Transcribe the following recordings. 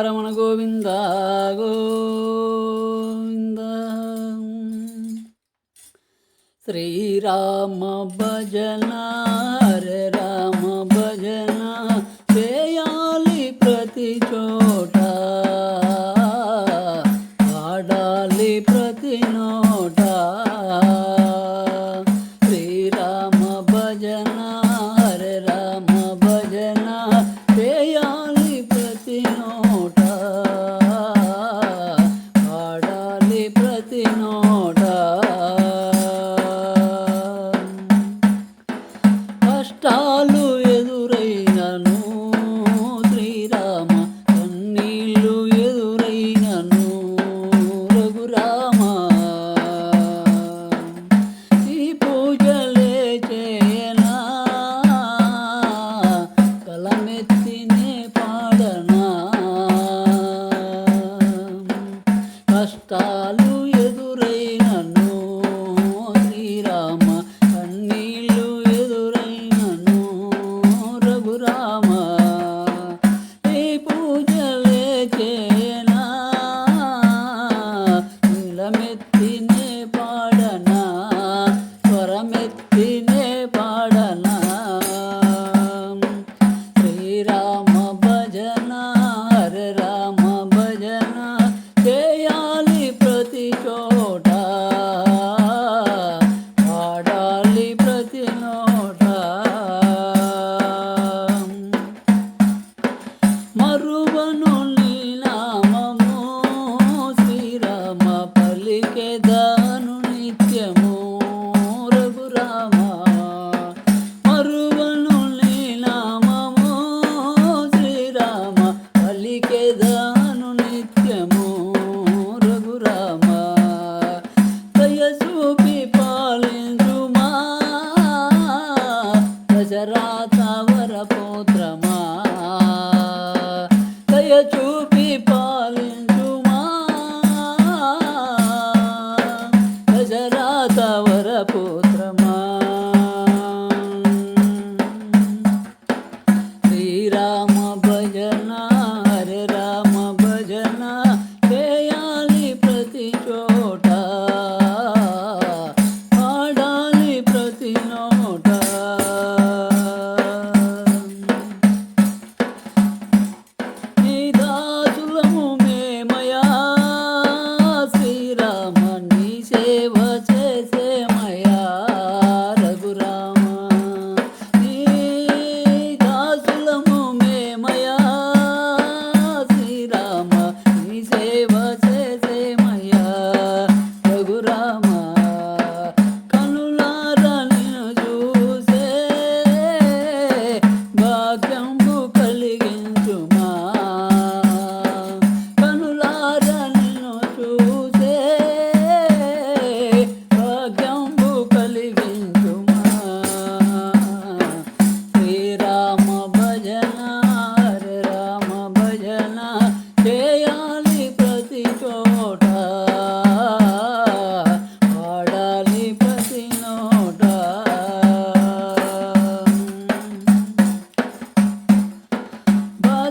రమణ గోవింద గోవింద. శ్రీరామ భజనా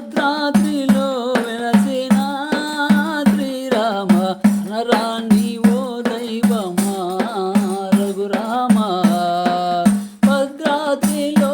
అర్ధరాత్రిలో వెలసిన ఓ దైవమా? రఘురామ. భద్రాత్రిలో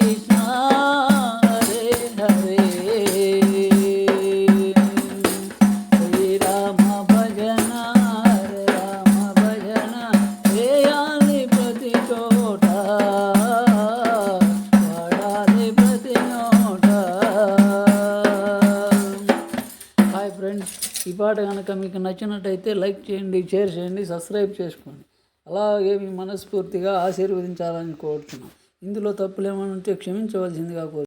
ఫ్రెండ్స్ ఈ పాట కనుక మీకు నచ్చినట్టయితే లైక్ చేయండి షేర్ చేయండి సబ్స్క్రైబ్ చేసుకోండి. అలాగే మీ మనస్ఫూర్తిగా ఆశీర్వదించాలని కోరుతున్నాను ఇందులో తప్పులు ఏమైనా ఉంటే క్షమించవలసిందిగా కోరు